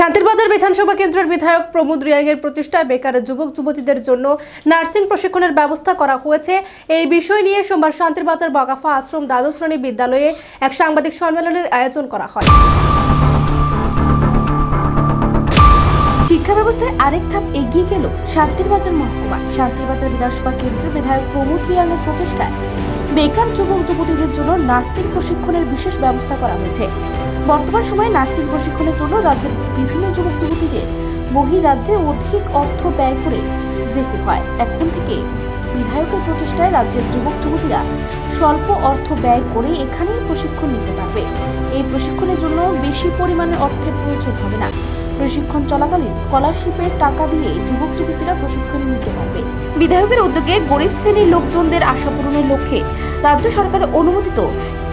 শান্তিরবাজার বিধানসভা কেন্দ্রের বিধায়ক প্রমোদ রিয়াংয়ের প্রতিষ্ঠায় বেকার যুবক যুবতীদের জন্য নার্সিং প্রশিক্ষণের ব্যবস্থা করা হয়েছে। এই বিষয় নিয়ে সোমবার শান্তিরবাজার বগাফা আশ্রম দ্বাদশ শ্রেণি বিদ্যালয়ে এক সাংবাদিক সম্মেলনের আয়োজন করা হয়। শিক্ষা ব্যবস্থায় আরেক ধাপ এগিয়ে গেল শান্তিরবাজার মহকুমা। শান্তিরবাজার বিধানসভা কেন্দ্রের বিধায়ক প্রমোদ রিয়াংয়ের প্রচেষ্টায় বেকার যুবক যুবতীদের জন্য নার্সিং প্রশিক্ষণের বিশেষ ব্যবস্থা করা হয়েছে। বর্তমান সময়ে নার্সিং প্রশিক্ষণের জন্য রাজ্যের বিভিন্ন যুবক যুবতীদের বহিরাজ্যে অধিক অর্থ ব্যয় করে যেতে হয়। এখন থেকে বিধায়কের প্রচেষ্টায় রাজ্যের যুবক যুবতীরা স্বল্প অর্থ ব্যয় করে এখানেই প্রশিক্ষণ নিতে পারবে। এই প্রশিক্ষণের জন্য বেশি পরিমাণে অর্থের প্রয়োজন হবে না। প্রশিক্ষণ চলাকালীন স্কলারশিপের টাকা দিয়ে যুবক যুবতীরা প্রশিক্ষণ নিতে পারবে। বিধায়কের উদ্যোগে গরিব শ্রেণির লোকজনদের আশা পূরণের লক্ষ্যে রাজ্য সরকারের অনুমোদিত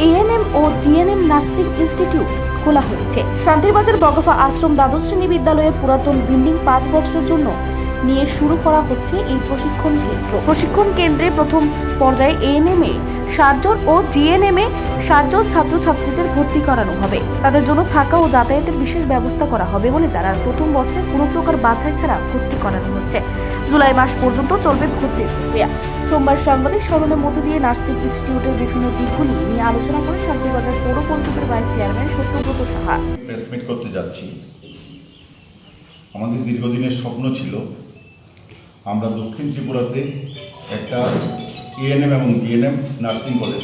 এএনএম ও জিএনএম নার্সিং ইনস্টিটিউট খোলা হয়েছে। শান্তিরবাজার বগফা আশ্রম দ্বাদশ শ্রেণি বিদ্যালয়ে পুরাতন বিল্ডিং পাঁচ বছরের জন্য নিয়ে শুরু করা হচ্ছে এই প্রশিক্ষণ কেন্দ্র। প্রশিক্ষণ কেন্দ্রে প্রথম পর্যায়ে এএনএম এ ষাটজন ও জিএনএম এ ষাটজন ছাত্রছাত্রীদের ভর্তি করানো হবে। তাদের জন্য থাকা ও যাতায়াতের বিশেষ ব্যবস্থা করা হবে বলে জানান। প্রথম বছরে কোনো প্রকার বাছাই ছাড়া ভর্তি করানো হচ্ছে। জুলাই মাস পর্যন্ত চলবে ভর্তির প্রক্রিয়া। সোমবার সাংবাদিক স্মরণের মধ্য দিয়ে নার্সিং ইনস্টিটিউটের বিভিন্ন দিকগুলি নিয়ে আলোচনা করে শান্তিবাজার পৌর পরিষদের vice chairman Satyabrata Saha. Press meet করতে যাচ্ছি। আমাদের দীর্ঘদিনের স্বপ্ন ছিল, আমরা দক্ষিণ ত্রিপুরাতে একটা এএনএম এবং ডিএনএম নার্সিং কলেজ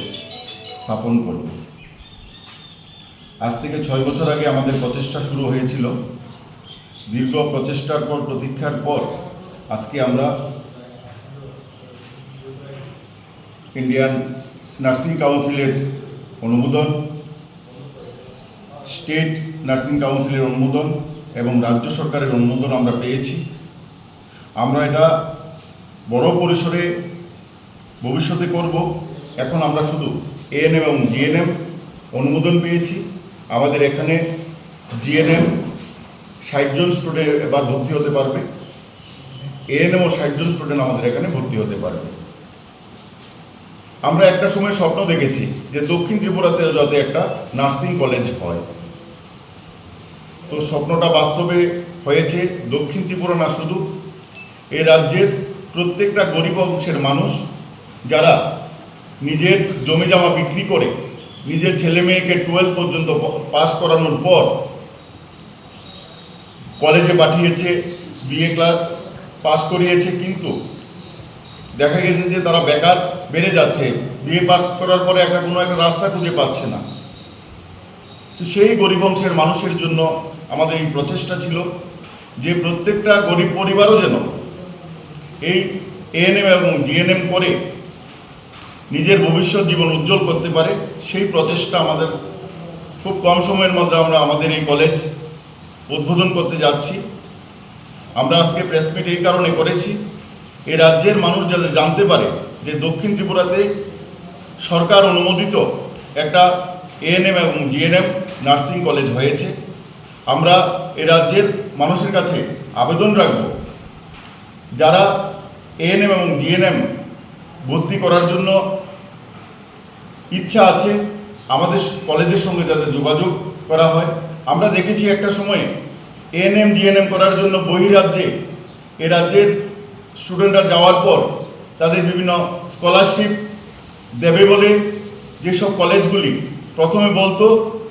স্থাপন করব। আজ থেকে ছয় বছর আগে আমাদের প্রচেষ্টা শুরু হয়েছিল। দীর্ঘ প্রচেষ্টার পর, প্রতীক্ষার পর আজকে আমরা ইন্ডিয়ান নার্সিং কাউন্সিলের অনুমোদন স্টেট নার্সিং কাউন্সিলের অনুমোদন এবং রাজ্য সরকারের অনুমোদন আমরা পেয়েছি। আমরা এটা বড় পরিসরে ভবিষ্যতে করব। এখন আমরা শুধু এএনএম এবং জিএনএম অনুমোদন পেয়েছি। আমাদের এখানে জিএনএম ষাটজন স্টুডেন্ট এবার ভর্তি হতে পারবে। এএনএম ও ষাটজন স্টুডেন্ট আমাদের এখানে ভর্তি হতে পারবে। আমরা একটা সময় স্বপ্ন দেখেছি যে দক্ষিণ ত্রিপুরাতে যাতে একটা নার্সিং কলেজ হয়। তো স্বপ্নটা বাস্তবে হয়েছে, দক্ষিণ ত্রিপুরা না শুধু। এ রাজ্যের প্রত্যেকটা গরিব অংশের মানুষ যারা নিজের জমি জমা বিক্রি করে, নিজের ছেলে মেয়েকে টুয়েলভ পর্যন্ত পাস করানোর পর কলেজে পাঠিয়েছে বিএ ক্লাস পাস করিয়েছে, কিন্তু দেখা গেছে যে তারা বেকার বেড়ে যাচ্ছে, বিএ পাস করার পরে একটা কোনো একটা রাস্তা খুঁজে পাচ্ছে না। তো সেই গরিব অংশের মানুষের জন্য আমাদের এই প্রচেষ্টা ছিল যে প্রত্যেকটা গরিব পরিবারও যেন এই এএনএম এবং ডিএনএম করে নিজের ভবিষ্যৎ জীবন উজ্জ্বল করতে পারে, সেই প্রচেষ্টা আমাদের খুব কম সময়ের মধ্যে আমরা আমাদের এই কলেজ উদ্বোধন করতে যাচ্ছি। আমরা আজকে প্রেস মিট এই কারণে করেছি এই রাজ্যের মানুষ যাতে জানতে পারে যে দক্ষিণ ত্রিপুরাতে সরকার অনুমোদিত একটা এএনএম এবং ডিএনএম নার্সিং কলেজ হয়েছে। আমরা এ রাজ্যের মানুষের কাছে আবেদন রাখব, যারা এএনএম এবং ডিএনএম ভর্তি করার জন্য ইচ্ছা আছে, আমাদের কলেজের সঙ্গে যাতে যোগাযোগ করা হয়। আমরা দেখেছি একটা সময়ে এএনএম ডিএনএম করার জন্য বহিরাজ্যে এ রাজ্যের স্টুডেন্টরা যাওয়ার পর তাদের বিভিন্ন স্কলারশিপ দেবে বলে যেসব কলেজগুলি প্রথমে বলতো,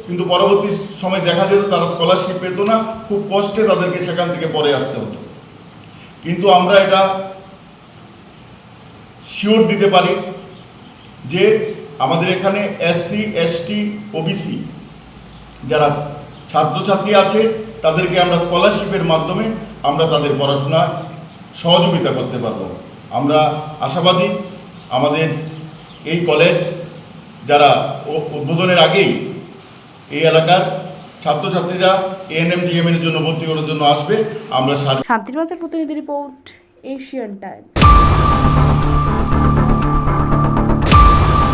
কিন্তু পরবর্তী সময় দেখা যেত তারা স্কলারশিপ পেত না, খুব কষ্টে তাদেরকে সেখান থেকে পরে আসতে হতো। কিন্তু আমরা এটা শিওর দিতে পারি যে আমাদের এখানে এসসি এসটি ওবিসি যারা ছাত্রছাত্রী আছে, তাদেরকে আমরা স্কলারশিপের মাধ্যমে আমরা তাদের পড়াশোনা সহযোগিতা করতে পারব। আমরা আশাবাদী আমাদের এই কলেজ যারা উদ্বোধনের আগেই এই এলাকার ছাত্রছাত্রীরা এএনএম ডিএমএর জন্য ভর্তি করার জন্য আসবে, আমরা শান্তির বাজার প্রতিনিধি রিপোর্ট এশিয়ান টাইমস